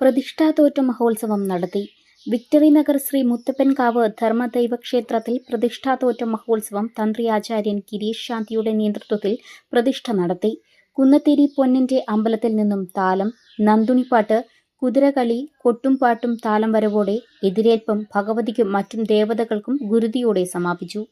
പ്രതിഷ്ഠാതോറ്റ മഹോത്സവം നടത്തി. വിക്ടറി നഗർ ശ്രീ മുത്തപ്പൻകാവ് ധർമ്മദൈവക്ഷേത്രത്തിൽ പ്രതിഷ്ഠാതോറ്റ മഹോത്സവം തന്ത്രി ആചാര്യൻ ഗിരീഷ് ശാന്തിയുടെ നേതൃത്വത്തിൽ പ്രതിഷ്ഠ നടത്തി. കുന്നത്തേരി പൊന്നിന്റെ അമ്പലത്തിൽ നിന്നും താലം നന്ദുണിപ്പാട്ട് കുതിരകളി കൊട്ടുംപാട്ടും താളം വരവോടെ എതിരേൽപ്പം ഭഗവതിക്കും മറ്റും ദേവതകൾക്കും ഗുരുതിയോടെ സമാപിച്ചു.